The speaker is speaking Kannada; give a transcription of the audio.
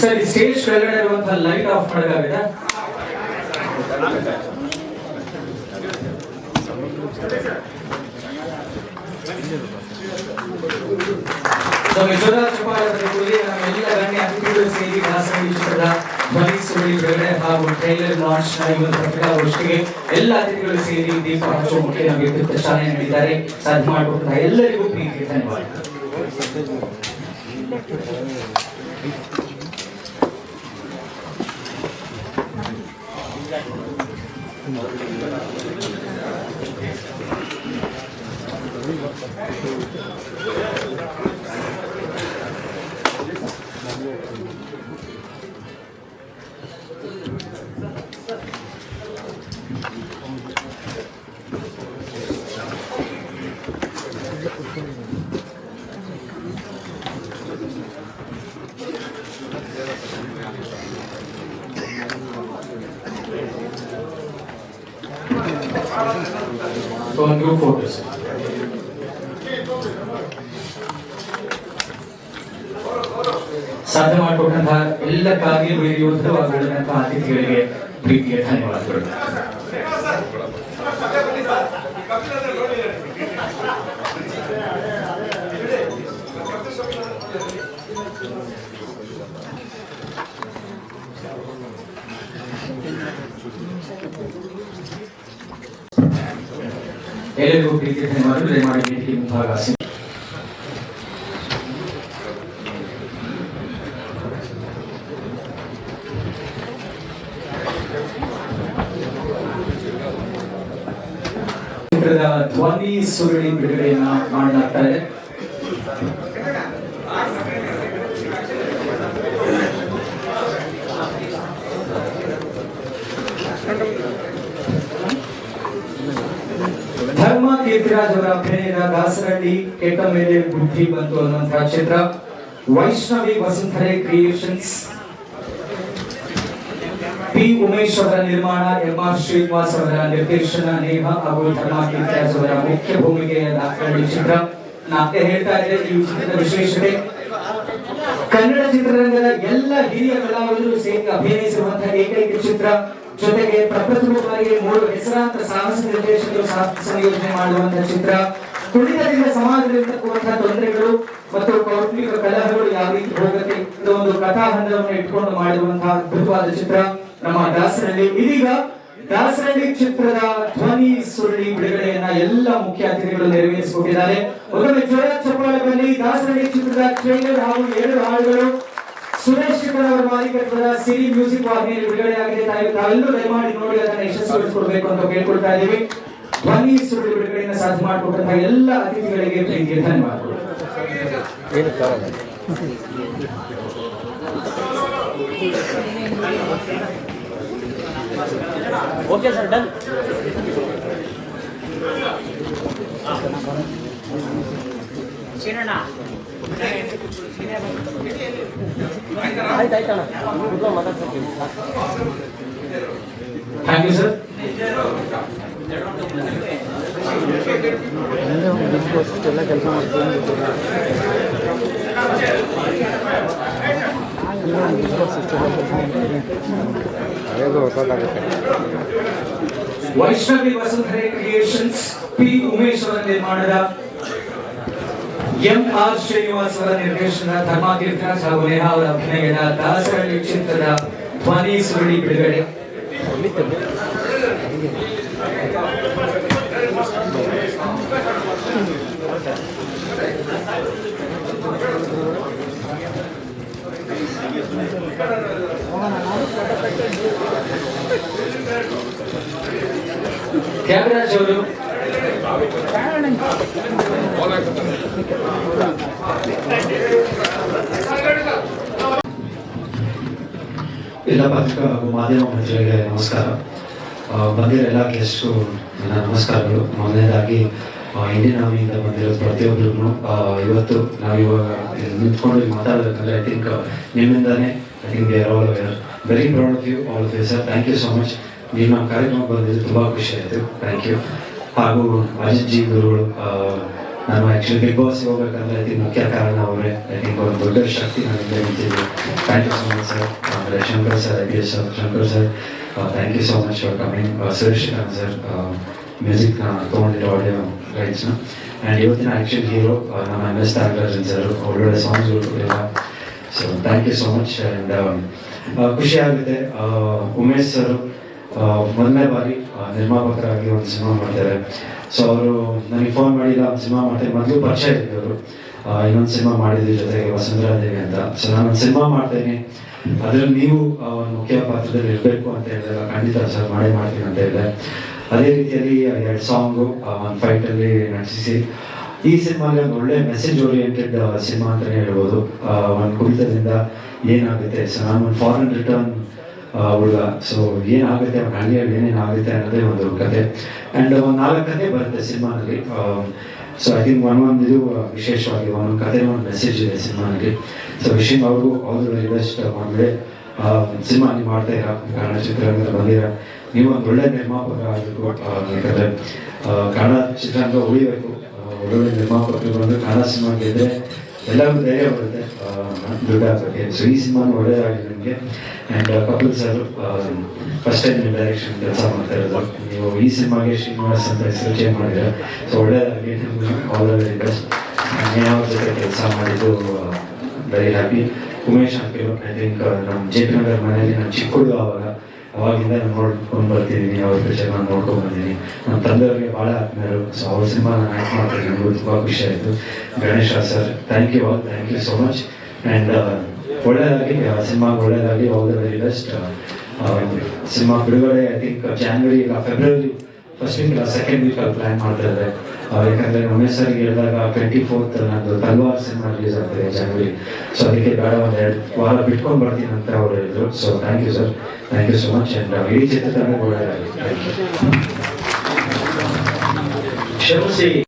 ಸರ್ ಸ್ಟೇಜ್ ಕೆಳಗಡೆ ಇರುವಂತಹ ಲೈಟ್ ಆಫ್ ಬಿಡುಗಡೆ ಹಾಗೂ ಟೈಲರ್ ಲಾಂಚ್ ಪತ್ರಿಕಾಗೋಷ್ಠಿಗೆ ಎಲ್ಲ ಅತಿಥಿಗಳು ಸೇರಿ ದೀಪ ಹಚ್ಚುವ ಮುಖ್ಯ ನಮಗೆ ಚಾಲನೆ ನೀಡಿದ್ದಾರೆ. ಸಾಧ್ಯ ಎಲ್ಲರಿಗೂ ಪ್ರೀತಿ ಧನ್ಯವಾದ Thank you. ಒಂದು ಗ್ರೂಪ್ ಫೋಟೋಸ್ ಸಾಧ್ಯ ಮಾಡಿಕೊಟ್ಟಂತಹ ಎಲ್ಲ ಕಾರ್ಯ ಯೋಧರವಾಗಿ ಬೆಳೆದಂತಹ ಅತಿಥಿಗಳಿಗೆ ಪ್ರೀತಿಯ ಧನ್ಯವಾದಗಳು ಎಲ್ಲರಿಗೂ ಪ್ರೀತಿಯ ಧನ್ಯವಾದಗಳು ದಯಮಾಡಿ ವೇದಿಕೆ ಮುಂಭಾಗ ಧ್ವನಿ ಸುರುಳಿ ಬಿಡುಗಡೆಯನ್ನ ಮಾಡಲಾಗ್ತಾ ಇದೆ. ಅವರ ಅಭಿನಯದ ದಾಸರಳ್ಳಿ ಕೆಟ್ಟ ಮೇಲೆ ಬುದ್ಧಿ ಬಂತು ಅನ್ನುವಂತಹ ಚಿತ್ರ ವೈಷ್ಣವಿ ವಸುಂಧರೆ ಕ್ರಿಯೇಷನ್ಸ್ ಪಿ ಉಮೇಶ್ ಅವರ ನಿರ್ಮಾಣ, ಎಂ ಆರ್ ಶ್ರೀನಿವಾಸ್ ಅವರ ನಿರ್ದೇಶನ, ನೇಹ ಹಾಗೂ ಧರ್ಮ ಅವರ ಮುಖ್ಯ ಭೂಮಿಕೆಯ ದಾಖಲೆ ಚಿತ್ರ. ನಾಕೆ ಹೇಳ್ತಾ ಇದ್ದೆ ಈ ಚಿತ್ರದ ವಿಶೇಷತೆ. ಕನ್ನಡ ಚಿತ್ರರಂಗದ ಎಲ್ಲ ಹಿರಿಯ ಕಲಾವಿದರು ಸೇರಿ ಅಭಿನಯಿಸಿರುವಂತಹ ಏಕೈಕ ಚಿತ್ರ. ಜೊತೆಗೆ ಪ್ರಪ್ರಥಮ ಬಾರಿಗೆ ಮೂರು ಹೆಸರಾಂತ ಸಾಹಸ ನಿರ್ದೇಶಕರು ಸಂಯೋಜನೆ ಮಾಡುವಂತಹ ಚಿತ್ರ. ಕುಡಿತದಿಂದ ಸಮಾಜದಲ್ಲಿರ್ತಕ್ಕಂತಹ ತೊಂದರೆಗಳು ಮತ್ತು ಕೌಟುಂಬಿಕ ಕಲಹಗಳು ಯಾವ ರೀತಿ ಹೋಗುತ್ತೆ ಒಂದು ಕಥಾ ಹಂತವನ್ನು ಇಟ್ಕೊಂಡು ಮಾಡಿರುವಂತಹ ಅದ್ಭುತವಾದ ಚಿತ್ರ ನಮ್ಮ ದಾಸರಳ್ಳಿ. ಇದೀಗ ದಾಸರಳ್ಳಿ ಚಿತ್ರದ ಧ್ವನಿ ಸುರುಳಿ ಬಿಡುಗಡೆಯನ್ನ ಎಲ್ಲ ಮುಖ್ಯ ಅತಿಥಿಗಳು ನೆರವೇರಿಸಿಕೊಂಡಿದ್ದಾರೆ ಒಂದು ಜೋರ ಚಪ್ಪಾಳದಲ್ಲಿ ದಾಸರಳ್ಳಿ ಚಿತ್ರದ ಟ್ರೈಲರ್ ಹಾಗೂ ಎರಡು ಹಾಡುಗಳು ಸುರೇಶ್ ಅವರ ಮಾಲೀಕತ್ವದ ಸಿರಿ ಮ್ಯೂಸಿಕ್ ವಾಹಿನಿಯಲ್ಲಿ ಬಿಡುಗಡೆಯಾಗಿದೆ ತಾವು- ತಾವೆಲ್ಲರೂ ದಯಮಾಡಿ ನೋಡಿ, ಅದನ್ನು ಯಶಸ್ವಿಗೊಳಿಸಿಕೊಡ್ಬೇಕು ಅಂತ ಕೇಳ್ಕೊಳ್ತಾ ಇದ್ದೀವಿ. ಧ್ವನಿ ಸುಳ್ಳು ಬಿಡುಗಡೆಯನ್ನು ಸಾಧ್ಯ ಮಾಡಿಕೊಟ್ಟಂತಹ ಎಲ್ಲ ಅತಿಥಿಗಳಿಗೆ ಪ್ರೀತಿಯ ಧನ್ಯವಾದಗಳು. Okay sir, done. Sheenanna thank you sir ಎಲ್ಲ ಕೆಲಸ ಮಾಡ್ತೀನಿ ವೈಷ್ಣವಿ ವಸುಂಧರೆ ಕ್ರಿಯೇಷನ್ಸ್ ಪಿ ಉಮೇಶ್ ಅವರ ನಿರ್ಮಾಣದ ಎಂ ಆರ್ ಶ್ರೀನಿವಾಸ್ ನಿರ್ದೇಶನ ಧರ್ಮಾತೀರ್ಥರಾಜ್ ಹಾಗೂ ನೇಹಾ ಅವರ ಅಭಿನಯದ ದಾಸರಳ್ಳಿ ಚಿತ್ರದ ಧ್ವನಿ ಸುರುಳಿ ಬಿಡುಗಡೆ. ತ್ಯಾಗರಾಜ್ ಅವರು? ಎಲ್ಲ ಪತ್ರಿಕಾ ಹಾಗೂ ಮಾಧ್ಯಮ ನಮಸ್ಕಾರ. ಬಂದಿರೋ ಎಲ್ಲ ಗೆಸ್ಟು ನಮಸ್ಕಾರಗಳು. ಮೊದಲನೇದಾಗಿ ಇಂಡಿಯನ್ ಆರ್ಮಿಯಿಂದ ಬಂದಿರೋ ಪ್ರತಿಯೊಬ್ಬರಿಗೂ ಇವತ್ತು ನಾವು ಇವಾಗ ನಿಂತ್ಕೊಂಡು ಮಾತಾಡಬೇಕಂದ್ರೆ I think ನಿಮ್ಮಿಂದಾನೇ I think they are all very proud of you all of you sir thank you so much ನಮ್ಮ ಕಾರ್ಯಕ್ರಮಕ್ಕೆ ಬಂದಿದ್ದು ತುಂಬ ಖುಷಿ ಆಯಿತು. ಥ್ಯಾಂಕ್ ಯು ಹಾಗೂ ಅಜಿತ್ ಜಿ ಗುರುಗಳು ನಾನು ಆ್ಯಕ್ಚುಲಿ ಬಿಗ್ ಬಾಸ್ ಹೋಗ್ಬೇಕಂದ್ರೆ ಥಿಂಕ್ ಮುಖ್ಯ ಕಾರಣ ಅವರೇ ಐ ಥಿಂಕ್ ಒಂದು ದೊಡ್ಡ ಶಕ್ತಿ ನನಗೆ ನಿಂತಿದೆ thank you so much sir ಆಮೇಲೆ Shankar sir I B S sir Shankar sir thank you so much for coming Suresh Khan sir ಮ್ಯೂಸಿಕ್ನ ತೊಗೊಂಡಿರೋ ಆಡಿಯೋ ಗೈಡ್ಸ್ನ ಆ್ಯಂಡ್ ಇವತ್ತಿನ ಆ್ಯಕ್ಚುಲಿ ಹೀರೋ ನಮ್ಮ ಎಂ ಎಸ್ ತ್ಯಾಗರಾಜನ್ ಸರ್ ಒಳ್ಳೊಳ್ಳೆ ಸಾಂಗ್ಸ್ಗಳು ಕೊಟ್ಟಿಲ್ಲ so thank you so much and ಖುಷಿ ಆಗುತ್ತೆ ಆ, ಉಮೇಶ್ ಸರ್ ಮೊದಲನೇ ಬಾರಿ ನಿರ್ಮಾಪಕರಾಗಿ ಒಂದು ಸಿನಿಮಾ ಮಾಡ್ತಾರೆ. ಸೊ ಅವರು ನನಗೆ ಫೋನ್ ಮಾಡಿಲ್ಲ ಸಿನಿಮಾ ಮಾಡ್ತಾರೆ. ಮೊದಲು ಪರಿಚಯ ಇದ್ದವರು ಇನ್ನೊಂದು ಸಿನಿಮಾ ಮಾಡಿದ್ರು ಜೊತೆಗೆ ವಸುಂಧರಾ ದೇವಿ ಅಂತ. ಸೊ ನಾನು ಒಂದು ಸಿನಿಮಾ ಮಾಡ್ತೇನೆ. ಅದರಲ್ಲಿ ನೀವು ಒಂದು ಮುಖ್ಯ ಪಾತ್ರದಲ್ಲಿ ಇರಬೇಕು ಅಂತ ಹೇಳಿದಾಗ ಖಂಡಿತ ಸರ್, ಮಾಡೇ ಮಾಡ್ತೀನಿ ಅಂತ ಹೇಳಿದೆ. ಅದೇ ರೀತಿಯಲ್ಲಿ ಎರಡು ಸಾಂಗು ಒಂದು ಫೈಟಲ್ಲಿ ನಟಿಸಿ. ಈ ಸಿನಿಮಾಗೆ ಒಂದು ಒಳ್ಳೆ ಮೆಸೇಜ್ ಓರಿಯೆಂಟೆಡ್ ಸಿನಿಮಾ ಅಂತಲೇ ಹೇಳ್ಬೋದು. ಒಂದು ಕುಡಿತದಿಂದ ಏನಾಗುತ್ತೆ? ಸೊ ನಾನು ಒಂದು ಫಾರಿನ್ ರಿಟರ್ನ್ ಹುಡುಗ ಸೊ ಏನಾಗುತ್ತೆ? ಅವನ ಹಳ್ಳಿಯಲ್ಲಿ ಏನೇನು ಆಗುತ್ತೆ ಅನ್ನೋದೇ ಒಂದು ಕತೆ. ಆ್ಯಂಡ್ ಒಂದು ನಾಲ್ಕು ಕತೆ ಬರುತ್ತೆ ಸಿನಿಮಾನಲ್ಲಿ ಸೊ ಐ ಥಿಂಕ್ ಒನ್ ಒಂದು ಇದು ವಿಶೇಷವಾಗಿ ಒಂದೊಂದು ಕತೆ, ಒಂದು ಮೆಸೇಜ್ ಇದೆ ಸಿನಿಮಾನಲ್ಲಿ ಸೊ ವಿಷಯ್ ಅವ್ರಿಗೂ ಅವ್ರ ವೆರಿ ಒಂದೇ ಸಿನಿಮಾ ನೀವು ಮಾಡ್ತಾ ಇರ? ಕನ್ನಡ ಚಿತ್ರರಂಗದ ಬಂದಿರ? ನೀವು ಒಂದು ಒಳ್ಳೆ ನಿರ್ಮಾಪಕ ಆಗಬೇಕು ಯಾಕಂದರೆ ಕನ್ನಡ ಚಿತ್ರರಂಗ ಉಳಿಬೇಕು. ಒಳ್ಳೊಳ್ಳೆ ನಿರ್ಮಾಪಕರು ಬಂದು ಕನ್ನಡ ಸಿನಿಮಾ ಗೆದ್ದರೆ ಎಲ್ಲರಿಗೂ ಧೈರ್ಯ ಬರುತ್ತೆ. ದುಡ್ಡು ಹಾಕೋಕ್ಕೆ ಸೊ ಈ ಸಿನಿಮಾ ಒಳ್ಳೆಯದಾಗಿದೆ ನಿಮಗೆ. And Kapil sir first time direction ಕೆಲಸ ಮಾಡ್ತಾ ಇರೋದು. ನೀವು ಈ ಸಿನಿಮಾಗೆ ಶ್ರೀನಿವಾಸ್ ಅಂತ ಹೆಸರು ಚೇಂಜ್ ಮಾಡಿದ್ರೆ, ಸೊ ಒಳ್ಳೆಯದಾಗಿ ನಿಮ್ಗೆ ಆಲ್ ದ ವೆರಿ ಬೆಸ್ಟ್ ಜೊತೆ ಕೆಲಸ ಮಾಡಿದ್ದು ವೆರಿ ಹ್ಯಾಪಿ ಉಮೇಶ್ ಅಂಕಿರು ಐ ಥಿಂಕ್ ನಮ್ಮ ಜೆ ಪಿ ನಗರ್ ಮನೆಯಲ್ಲಿ ನಾನು ಚಿಕ್ಕ ಹುಡುಗ ಅವಾಗ ಅವಾಗಿಂದ ನೋಡ್ಕೊಂಡು ಬರ್ತಿದ್ದೀನಿ ಅವ್ರ ಪಿಕ್ಚರ್ ನಾನು ನೋಡ್ಕೊಂಡು ಬಂದಿದ್ದೀನಿ. ನಮ್ಮ ತಂದೆಯವ್ರಿಗೆ ಭಾಳ ಆತ್ಮೀಯರು. ಸೊ ಅವ್ರ ಸಿನಿಮಾ ನಾನು ಆ್ಯಕ್ಟ್ ಮಾಡ್ತೀನಿ ತುಂಬ ಖುಷಿ ಆಯಿತು. Ganesha, sir thank you all thank you so much and ಒಳ್ಳೆಯದಾಗಿ ಸಿನಿಮಾ ಒಳ್ಳೆಯದಾಗಿ all the very best cinema ಬಿಡುಗಡೆ ಐ ಥಿಂಕ್ ಜಾನ್ವರಿ ಇಲ್ಲ February first week second week ಅಲ್ಲಿ ಪ್ಲ್ಯಾನ್ ಮಾಡ್ತಾ ಇದ್ದಾರೆ. ಯಾಕಂದ್ರೆ ಉಮೇಶ್ ಸರ್ಗೆ ಹೇಳಿದಾಗ ಟ್ವೆಂಟಿ ಫೋರ್ತ್ ನಂದು ತಲ್ವಾರ್ ಸಿನಿಮಾ ರಿಲೀಸ್ ಆಗ್ತದೆ ಜನವರಿ ಸೊ ಅದಕ್ಕೆ ಬೇಡ ಒಂದು ಎರಡು ವಾರ ಬಿಟ್ಕೊಂಡು ಬರ್ತೀನಿ ಅಂತ ಅವರು ಹೇಳಿದ್ರು. So thank you sir thank you so much and ಇಡೀ ಚಿತ್ರತಂಡ ಒಳ್ಳೆಯದಾಗಿ ಥ್ಯಾಂಕ್ ಯು ಕ್ಷಮಿಸಿ.